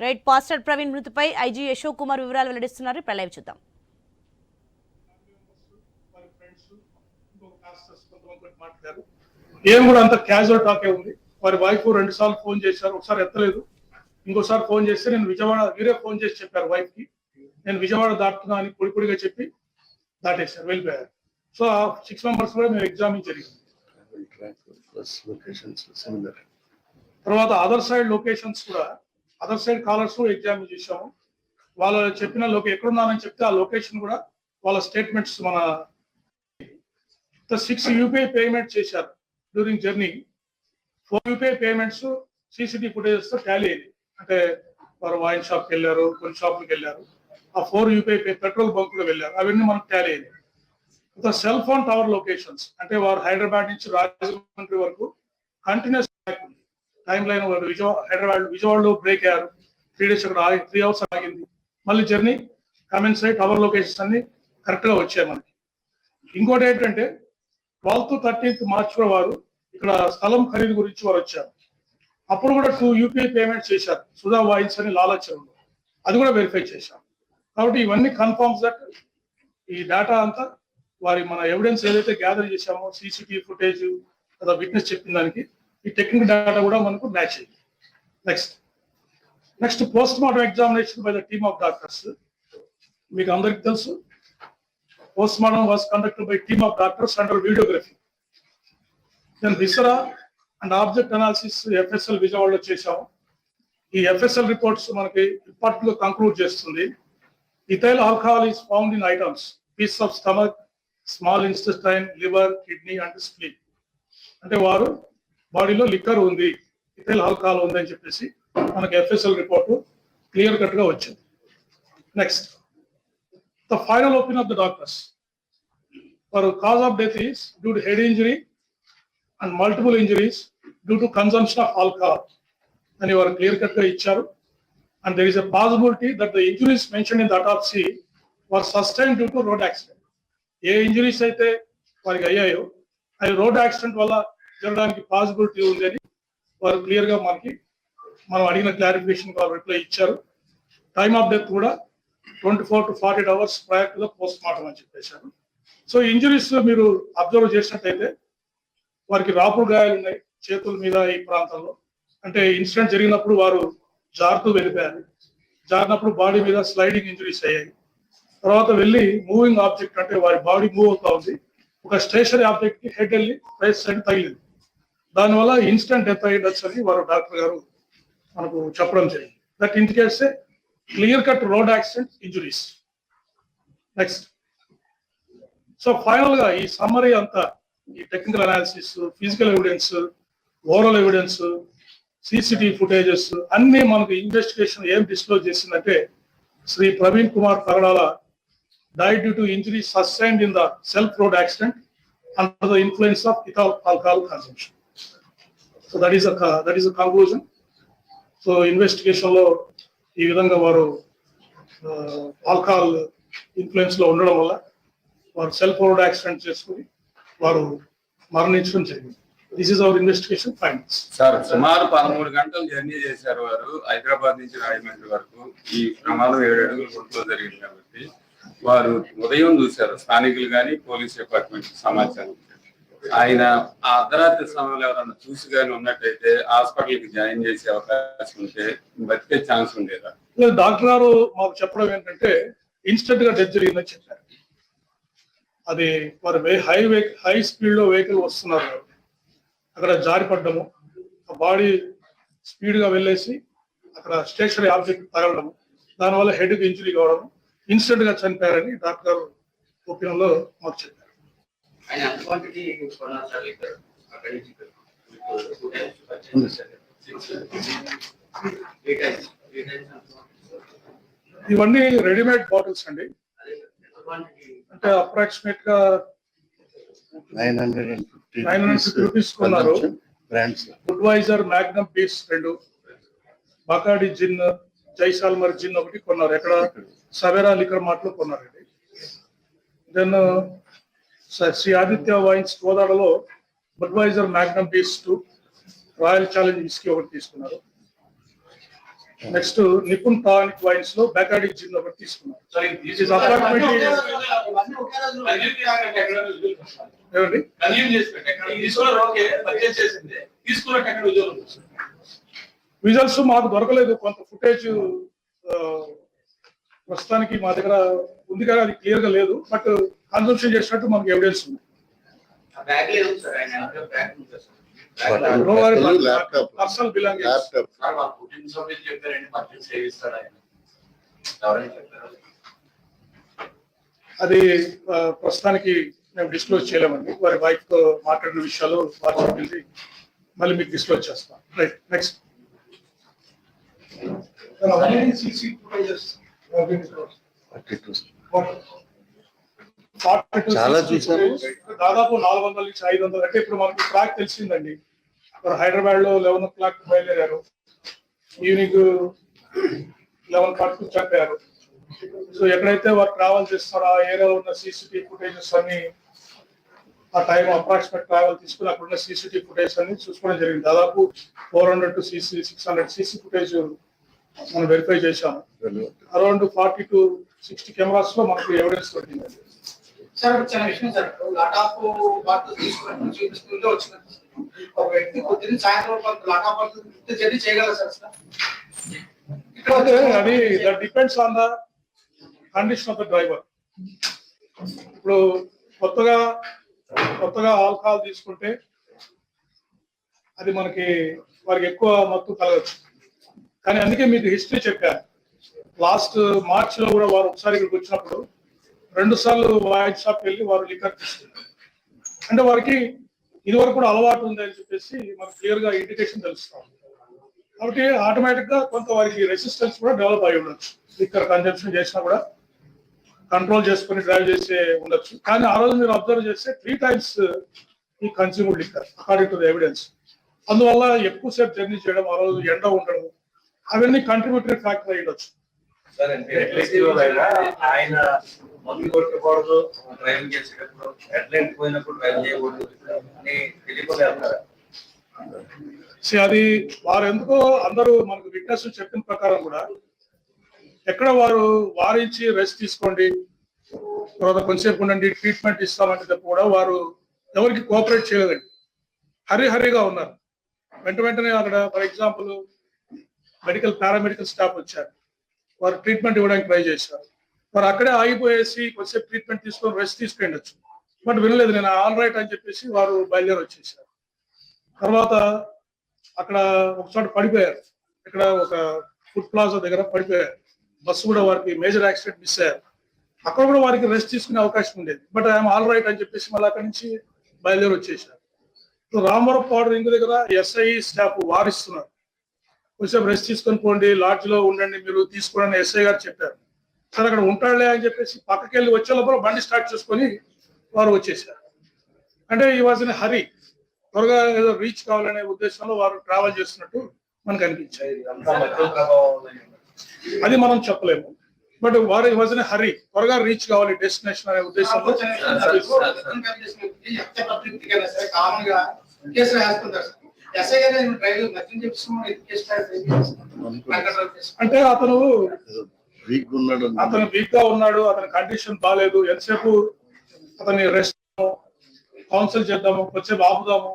Right pastor Praveen మృతిపై IG Ashok Kumar వివరాలు వెల్లడిస్తున్నారు. Live చూద్దాం. ఏం కూడా అంత క్యాజువల్ టాకే ఉంది. వారి వైఫ్ రెండు సార్లు ఫోన్ చేశారు. ఒకసారి ఎత్తలేదు. ఇంకోసారి ఫోన్ చేస్తే నేను విజయవాడ వీరే ఫోన్ చేసి చెప్పారు వైఫ్కి. నేను విజయవాడ దాటుతున్నా అని పొడి పొడిగా చెప్పి దాటేశారు వెళ్ళిపోయారు. సో ఆ సిక్స్ మెంబర్స్ కూడా మేము ఎగ్జామిన్ జరిగింది. తర్వాత అదర్ సైడ్ లొకేషన్స్ కూడా అదర్ సైడ్ కాలర్స్ ఎగ్జామ్ చేశాము. వాళ్ళు చెప్పిన లోకే ఎక్కడున్నారని చెప్తే ఆ లొకేషన్ కూడా వాళ్ళ స్టేట్మెంట్స్ మన సిక్స్ యూపీఐ పేమెంట్ చేశారు during journey four UPI payments CCTV ఫుటేజెస్తో tally అయింది. అంటే వారు వైన్ షాప్కి వెళ్ళారు కొన్ని షాపులకు వెళ్ళారు. ఆ ఫోర్ యూపీఐ పెట్రోల్ బంక్ వెళ్ళారు. అవన్నీ మనకు టాలీ అయింది సెల్ ఫోన్ టవర్ లొకేషన్స్ అంటే వారు హైదరాబాద్ నుంచి రాజమండ్రి వరకు కంటిన్యూస్ టైం లైన్ వారు విజయవాడ హైదరాబాద్ విజయవాడలో బ్రేక్ అయ్యారు. త్రీ డేస్ అక్కడ ఆగి త్రీ అవర్స్ ఆగింది. మళ్ళీ జర్నీ కమెంట్స్ అయ్యి టవర్ లొకేషన్స్ అన్ని కరెక్ట్గా వచ్చాయి మనకి. ఇంకోటి ఏంటంటే ట్వెల్త్ థర్టీన్త్ మార్చ్ కూడా వారు ఇక్కడ స్థలం ఖరీదు గురించి వారు వచ్చారు. అప్పుడు కూడా టూ యూపీఐ పేమెంట్ చేశారు. సుధా వాయిన్స్ అని లాలచరంలో అది కూడా వెరిఫై చేశాం కాబట్టి ఇవన్నీ కన్ఫర్మ్స్ దట్ ఈ డేటా అంతా వారి మన ఎవిడెన్స్ ఏదైతే గ్యాదర్ చేశామో సీసీటీవీ ఫుటేజ్ లేదా విట్నెస్ చెప్పిన దానికి ఈ టెక్నికల్ డేటా కూడా మనకు మ్యాచ్ అయింది next next post mortem examination by the team of doctors మీకు అందరికి తెలుసు. Post mortem was conducted by team of doctors under videography then viscera and object analysis FSL విజయవాడలో చేశాము. ఈ ఎఫ్ఎస్ఎల్ రిపోర్ట్స్ మనకి ఇప్పట్లో కంక్లూడ్ చేస్తుంది. Ethyl alcohol is found in items piece of stomach small intestine liver kidney and spleen అంటే వారు బాడీలో liquor ఉంది ఇథైల్ ఆల్కహాల్ ఉంది అని చెప్పేసి మనకి ఎఫ్ఎస్ఎల్ రిపోర్ట్ క్లియర్ కట్గా వచ్చింది. Next the final opinion of the doctors for cause of death is due to head injury and multiple injuries due to consumption of alcohol అని వారు క్లియర్ కట్గా ఇచ్చారు. And there is a possibility that the injuries mention in the autopsy were sustain due to road accident A injuries అయితే వారికి అయ్యాయో అది road accident వల్ల జరగడానికి పాసిబిలిటీ ఉందని అని వారు క్లియర్గా మనకి మనం అడిగిన క్లారిఫికేషన్ వారు రిప్లై ఇచ్చారు. టైమ్ ఆఫ్ డెత్ కూడా twenty four to forty eight hours prior to the post mortem అని చెప్పేశారు. సో ఇంజరీస్ మీరు అబ్జర్వ్ చేసినట్టయితే వారికి రాపుడు గాయాలు ఉన్నాయి చేతుల మీద ఈ ప్రాంతంలో. అంటే ఇన్సిడెంట్ జరిగినప్పుడు వారు జారుతూ వెళ్ళిపోయారు. జారినప్పుడు బాడీ మీద స్లైడింగ్ ఇంజరీస్ అయ్యాయి. తర్వాత వెళ్ళి మూవింగ్ ఆబ్జెక్ట్ అంటే వారి బాడీ మూవ్ అవుతా ఉంది. ఒక స్టేషనరీ ఆబ్జెక్ట్కి హెడ్ వెళ్ళి రైట్ సైడ్ తగిలింది. దానివల్ల ఇన్స్టెంట్ డెత్ అయ్యొచ్చు అని వారు డాక్టర్ గారు మనకు చెప్పడం జరిగింది. That indicates clear cut road accident injuries next so ఫైనల్గా ఈ సమ్మరీ అంతా ఈ technical analysis physical evidence oral evidence CCTV footages అన్ని మనకు ఇన్వెస్టిగేషన్ ఏం డిస్క్లోజ్ చేసిందంటే Shri Praveen Kumar Thagadala died due to injury sustained in the self road accident under the influence of ethyl alcohol consumption so that is that is a a so ఇన్వెస్టిగేషన్లో ఈ విధంగా వారు alcohol ఇన్ఫ్లుయెన్స్లో ఉండడం వల్ల వారు self road accident చేసుకుని వారు మరణించడం జరిగింది. This is our investigation findings sir సుమారు పదమూడు గంటలు జర్నీ చేశారు వారు హైదరాబాద్ నుంచి రాజమండ్రి వరకు. ఈ ప్రమాదం ఏడు అడుగుల గుంటలో జరిగింది కాబట్టి వారు ఉదయం చూశారు. స్థానికులు కానీ పోలీస్ డిపార్ట్మెంట్ సమాచారం. ఆయన ఆ అర్ధరాత్రి సమయంలో ఎవరన్నా చూసి కానీ ఉన్నట్టయితే హాస్పిటల్కి జాయిన్ చేసే అవకాశం ఉంటే బతికే ఛాన్స్ ఉండేదా? డాక్టర్ గారు మాకు చెప్పడం ఏంటంటే ఇన్స్టెంట్గా డెత్ జరిగిందని చెప్పారు. అది వారు హై హై స్పీడ్లో వెహికల్ వస్తున్నారు అక్కడ జారిపడ్డము ఆ బాడీ స్పీడ్గా వెళ్ళేసి అక్కడ స్టేషనరీ ఆబ్జెక్ట్ తగలడం దానివల్ల హెడ్కి ఇంజరీ కావడం ఇన్స్టెంట్గా చనిపోయారని డాక్టర్ గారు ఒపీనియన్లో మాకు చెప్పారు. ఆయన క్వాంటిటీ కొన్నారు సార్ ఇక్కడ అక్కడి నుంచి. Three times three times? ఇవన్నీ రెడీమేడ్ బాటిల్స్ అండి. అంటే అప్రాక్సిమేట్గా 950 950 rupees కొన్నారు. బ్రాండ్స్ బుడ్వైజర్ మ్యాగ్నమ్ పీస్ రెండు బకాడి జిన్ జైసాల్మర్ జిన్ ఒకటి కొన్నారు. ఎక్కడ? సవేరా లిక్కర్ మార్ట్లో కొన్నారండి. Then Shri Aditya wines కోదాడలో Budweiser Magnum piece two Royal Challenge whisky ఒకటి తీసుకున్నారు. నెక్స్ట్ నిపుణ్ టానిక్ వైన్స్లో బెకాడిక్ జిన్ ఒకటి తీసుకున్నారు? విజువల్స్ మాకు దొరకలేదు. కొంత ఫుటేజ్ ప్రస్తుతానికి మా దగ్గర ఉంది కానీ అది క్లియర్గా లేదు బట్ కన్సంప్షన్ చేసినట్టు మనకు ఎవిడెన్స్ ఉంది. అది ప్రస్తుతానికి మేము డిస్క్లోజ్ చేయలేమండి. వారి వైఫ్తో మాట్లాడిన విషయాలు వారు చెప్పింది మళ్ళీ మీకు డిస్క్లోజ్ చేస్తాం. రైట్ నెక్స్ట్ చాలా చూశాను. దాదాపు నాలుగు వందల నుంచి ఐదు వందలు అంటే ఇప్పుడు మనకి ట్రాక్ తెలిసిందండి. ఇప్పుడు హైదరాబాద్లో లెవెన్ ఓ క్లాక్ బయలుదేరారు. ఈవినింగ్ లెవెన్ ఫార్టీ చంపారు సో ఎక్కడైతే వారు ట్రావెల్ చేస్తారో ఆ ఏరియాలో ఉన్న సీసీటీవీ ఫుటేజెస్ అన్ని ఆ టైం అప్రాక్సిమేట్ ట్రావెల్ తీసుకుని అక్కడ ఉన్న సీసీటీవీ ఫుటేజ్ అన్ని చూసుకోవడం జరిగింది. దాదాపు four hundred to CC six hundred CC footage మనం వెరిఫై చేశాము అరౌండ్ ఫార్టీ టు సిక్స్టీ కెమెరాస్లో మనకు ఎవిడెన్స్ దొరికింది. సార్ చిన్న విషయం సార్. లాటాప్ వార్తలు ఒక వ్యక్తి పొద్దున్న సాయంత్రం లాటాప్ వార్తలు జర్నీ చేయగలరు సార్ అది that depends on the condition of the driver ఇప్పుడు కొత్తగా కొత్తగా ఆల్కహాల్ తీసుకుంటే అది మనకి వారికి ఎక్కువ మత్తు కలగచ్చు. కానీ అందుకే మీకు హిస్టరీ చెప్పాను లాస్ట్ మార్చ్లో కూడా వారు ఒకసారి ఇక్కడికి వచ్చినప్పుడు రెండు సార్లు వాయిన్ షాప్ వెళ్ళి వారు లిక్కర్ తీసుకున్నారు. అంటే వారికి ఇదివరకు కూడా అలవాటు ఉంది అని చెప్పేసి మనకు క్లియర్గా ఇండికేషన్ తెలుస్తాం. కాబట్టి ఆటోమేటిక్గా కొంత వారికి రెసిస్టెన్స్ కూడా డెవలప్ అయి ఉండొచ్చు. లిక్కర్ కన్జంప్షన్ చేసినా కూడా కంట్రోల్ చేసుకుని డ్రైవ్ చేసే ఉండొచ్చు. కానీ ఆ రోజు మీరు అబ్జర్వ్ చేస్తే త్రీ టైమ్స్ ఈ consumer liquor according to the evidence అందువల్ల ఎక్కువసేపు జర్నీ చేయడం ఆ రోజు ఎండ ఉండడం అవన్నీ కంట్రిబ్యూటరీ ఫ్యాక్టర్ అయి ఉండొచ్చు సార్ అంటే ఎట్లెక్టివ్ అయినా ఆయన మందు కొట్టకూడదు డ్రైవింగ్ చేసేటప్పుడు పోయినప్పుడు డ్రైవ్ చేయకూడదు. తెలియకుండా అది వారు ఎందుకో అందరూ మనకు విట్నెస్ చెప్పిన ప్రకారం కూడా ఎక్కడ వారు వారించి రెస్ట్ తీసుకోండి తర్వాత కొంచెంసేపు ఉండండి ట్రీట్మెంట్ ఇస్తామంటే తప్ప కూడా వారు ఎవరికి కోఆపరేట్ చేయలేదండి. హరి హరిగా ఉన్నారు. వెంట వెంటనే అక్కడ for example medical paramedical staff వచ్చారు. వారు ట్రీట్మెంట్ ఇవ్వడానికి ట్రై చేశారు. వారు అక్కడే ఆగిపోయేసి కొంచెంసేపు ట్రీట్మెంట్ తీసుకొని రెస్ట్ తీసుకెళ్ళచ్చు. బట్ వినలేదు నేను ఆల్ రైట్ అని చెప్పేసి వారు బయలుదేరి వచ్చేసారు. తర్వాత అక్కడ ఒక చోట పడిపోయారు. ఇక్కడ ఒక ఫుడ్ ప్లాజా దగ్గర పడిపోయారు. బస్సు కూడా వారికి మేజర్ యాక్సిడెంట్ మిస్ అయ్యారు. అక్కడ కూడా వారికి రెస్ట్ తీసుకునే అవకాశం ఉండేది. బట్ ఐఎమ్ ఆల్ రైట్ అని చెప్పేసి మళ్ళీ అక్కడి నుంచి బయలుదేరి వచ్చేసారు. సో రామవరం పౌడర్ దగ్గర ఎస్ఐ స్టాఫ్ వారిస్తున్నారు. కొంచెం రెస్ట్ తీసుకొని పోండి లాడ్జ్లో ఉండండి మీరు తీసుకోండి ఎస్ఐ గారు చెప్పారు సరే అక్కడ ఉంటాడులే అని చెప్పేసి పక్కకి వెళ్ళి వచ్చే లోపల బండి స్టార్ట్ చేసుకొని వారు వచ్చేసారు అంటే ఈ వాజ్ ఇన్ హరి త్వరగా ఏదో రీచ్ కావాలనే ఉద్దేశంలో వారు ట్రావెల్ చేస్తున్నట్టు మనకు అనిపించాయి. అది మనం చెప్పలేము బట్ వారు వాజ్ ఇన్ హరి త్వరగా రీచ్ కావాలి డెస్టినేషన్ అనే ఉద్దేశంలో ఎస్ఐ గారు మద్యం అంటే అతను వీక్ ఉన్నాడు అతను వీక్గా ఉన్నాడు అతని కండిషన్ బాగాలేదు ఎంతసేపు అతన్ని రెస్ట్ కౌన్సిల్ చేద్దాము కొంచెంసేపు ఆపుదాము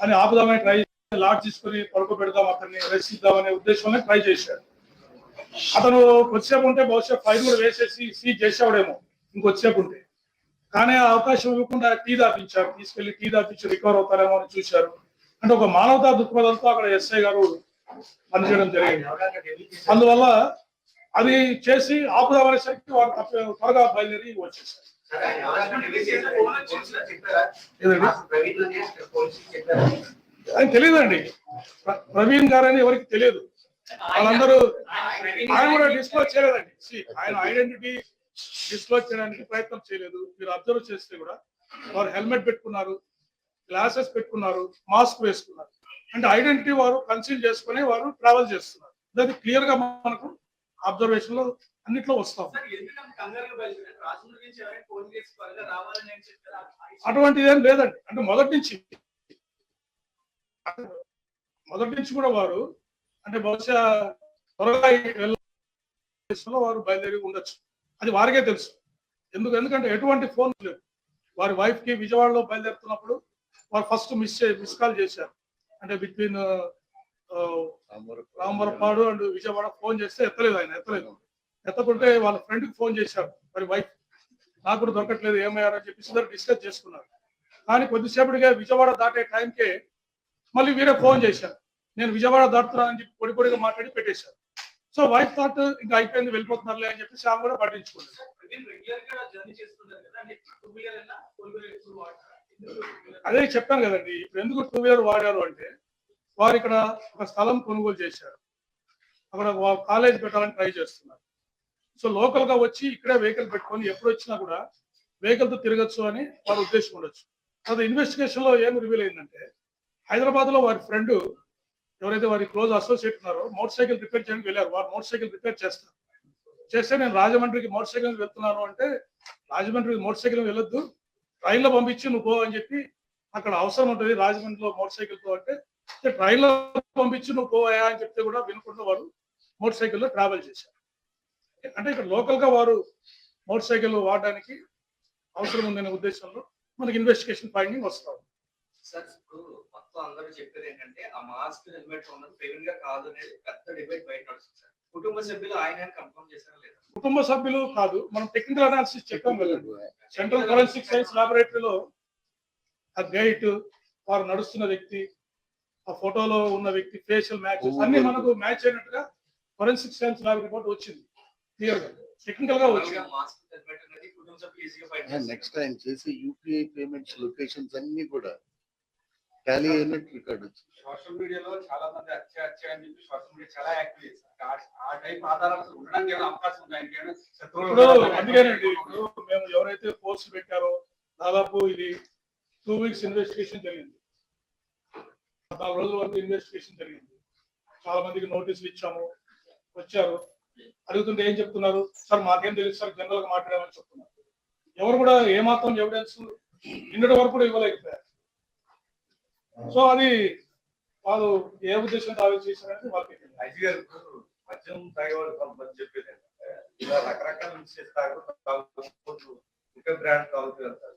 అని ఆపుదామని ట్రై లాట్ తీసుకుని పడుకోబెడదాం అతన్ని రెస్ట్ ఇద్దామనే ఉద్దేశంలో ట్రై చేశాడు. అతను కొద్దిసేపు ఉంటే బహుశా ఫైల్ కూడా వేసేసి సీజ్ చేసేవాడేమో ఇంకొద్దిసేపు ఉంటే. కానీ ఆ అవకాశం ఇవ్వకుండా టీ దాపించారు తీసుకెళ్ళి టీ దాపించి రికవర్ అవుతారేమో అని చూశారు. అంటే ఒక మానవతా దృక్పథంతో అక్కడ ఎస్ఐ గారు పనిచేయడం జరిగింది. అందువల్ల అది చేసి ఆపుదామనేసరికి వారు త్వరగా బయలుదేరి వచ్చేసారు. అది తెలియదండి. ప్రవీణ్ గారని అని ఎవరికి తెలియదు. వాళ్ళందరూ ఆయన కూడా డిస్క్లోజ్ చేయలేదండి. ఆయన ఐడెంటిటీ డిస్క్లోజ్ చేయడానికి ప్రయత్నం చేయలేదు. మీరు అబ్జర్వ్ చేస్తే కూడా వారు హెల్మెట్ పెట్టుకున్నారు. గ్లాసెస్ పెట్టుకున్నారు మాస్క్ వేసుకున్నారు. అంటే ఐడెంటిటీ వారు కన్సీల్ చేసుకుని వారు ట్రావెల్ చేస్తున్నారు. అది క్లియర్గా మనకు అబ్జర్వేషన్లో అన్నిట్లో వస్తాం. అటువంటిది ఏం లేదండి. అంటే మొదటి నుంచి మొదటి నుంచి కూడా వారు అంటే బహుశా త్వరగా వెళ్ళలో వారు బయలుదేరి ఉండొచ్చు. అది వారికే తెలుసు. ఎందుకు? ఎందుకంటే ఎటువంటి ఫోన్ లేవు వారి వైఫ్కి విజయవాడలో బయలుదేరుతున్నప్పుడు వారు ఫస్ట్ మిస్ మిస్ కాల్ చేశారు అంటే between Ramavarappadu and Vijayawada phone చేస్తే ఎత్తలేదు ఆయన ఎత్తలేదు. ఎత్తకుంటే వాళ్ళ ఫ్రెండ్కి ఫోన్ చేశారు మరి వైఫ్ నాకు కూడా దొరకట్లేదు ఏమయ్యారని చెప్పేసి ఇద్దరు డిస్కస్ చేసుకున్నారు. కానీ కొద్దిసేపటిగా విజయవాడ దాటే టైంకే మళ్ళీ వీరే ఫోన్ చేశారు. నేను విజయవాడ దాటుతున్నానని చెప్పి పొడి పొడిగా మాట్లాడి పెట్టేశారు. సో వైఫ్ థాట్ ఇంకా అయిపోయింది వెళ్ళిపోతున్నారులే అని చెప్పి ఆమె కూడా పట్టించుకోలేదు. అదే చెప్పాను కదండి ఇప్పుడు ఎందుకు టూ వీలర్ వాడారు అంటే వారు ఇక్కడ ఒక స్థలం కొనుగోలు చేశారు. అక్కడ కాలేజ్ పెట్టాలని ట్రై చేస్తున్నారు. సో లోకల్గా వచ్చి ఇక్కడే వెహికల్ పెట్టుకొని ఎప్పుడు వచ్చినా కూడా వెహికల్తో తిరగచ్చు అని వారి ఉద్దేశం ఉండొచ్చు. అది ఇన్వెస్టిగేషన్లో ఏం రివీల్ అయిందంటే హైదరాబాద్లో వారి ఫ్రెండ్ ఎవరైతే వారి క్లోజ్ అసోసియేట్ ఉన్నారో మోటార్ సైకిల్ రిపేర్ చేయడానికి వెళ్ళారు. వారు మోటార్ సైకిల్ రిపేర్ చేస్తారు. చేస్తే నేను రాజమండ్రికి మోటార్ సైకిల్ వెళ్తున్నాను అంటే రాజమండ్రికి మోటార్ సైకిల్ వెళ్ళొద్దు. ట్రైన్లో పంపించి నువ్వు పో అని చెప్పి అక్కడ అవసరం ఉంటుంది. రాజమండ్రిలో మోటార్ సైకిల్తో అంటే ట్రైన్లో పంపించి నువ్వు పోయా అని చెప్తే కూడా వినకుండా వారు మోటార్ సైకిల్లో ట్రావెల్ చేశారు. అంటే ఇక్కడ లోకల్గా వారు మోటార్ సైకిల్ వాడడానికి అవసరం ఉందనే ఉద్దేశంలో మనకి ఇన్వెస్టిగేషన్ ఫైండింగ్ వస్తాం సార్ ఇప్పుడు మొత్తం అందరూ చెప్పేది ఏంటంటే ఆ మాస్క్ హెల్మెట్ ఉన్నది ప్రివెంట్గా కాదు అనేది పెద్ద డిబేట్ బయట నడుస్తుంది సార్. కుటుంబ సభ్యులు ఆయన కన్ఫర్మ్ చేశారా లేదా? కుటుంబ సభ్యులు కాదు మనం టెక్నికల్ అనాలిసిస్ చెప్పాం కదండి సెంట్రల్ ఫోరెన్సిక్ సైన్స్ లాబొరేటరీలో ఆ గైట్ వారు నడుస్తున్న వ్యక్తి ఆ ఫోటోలో ఉన్న వ్యక్తి ఫేషియల్ మ్యాచెస్ అన్ని మనకు మ్యాచ్ అయినట్టుగా ఫోరెన్సిక్ సైన్స్ ల్యాబ్ రిపోర్ట్ వచ్చింది. క్లియర్గా. టెక్నికల్గా వచ్చింది. నెక్స్ట్ టైం చేసి యూపీఐ పేమెంట్స్ లొకేషన్స్ అన్ని కూడా టాలీ అయినట్టు రికార్డ్ వచ్చింది సోషల్ మీడియాలో చాలా మంది హత్య అని చెప్పి సోషల్ మీడియా చాలా యాక్టివ్ చేశారు. ఆ- టైప్ ఆధారాలు ఉండడానికి ఏమైనా అవకాశం ఉంది? అందుకేనండి ఇప్పుడు మేము ఎవరైతే పోస్ట్ పెట్టారో దాదాపు ఇది టూ వీక్స్ ఇన్వెస్టిగేషన్ జరిగింది. పద్నాలుగు రోజుల వరకు ఇన్వెస్టిగేషన్ జరిగింది. చాలా మందికి నోటీసులు ఇచ్చాము వచ్చారు. అడుగుతుంటే ఏం చెప్తున్నారు? సార్ మాకేం తెలుసు సార్ జనరల్గా మాట్లాడామని చెప్తున్నారు. ఎవరు కూడా ఏమాత్రం ఎవిడెన్స్ నిన్నటి వరకు కూడా ఇవ్వలేకపోయారు. సో అది వాళ్ళు ఏ ఉద్దేశంతో ఆలోచన చేశారని వాళ్ళకి తెలియదు. ఐజీ గారు మద్యం తాగేవాళ్ళు కొంతమంది చెప్పేది ఏంటంటే ఇలా రకరకాల మిక్స్ చేసి తాగుతూ ఇంకా బ్రాండ్ తాగుతూ వెళ్తారు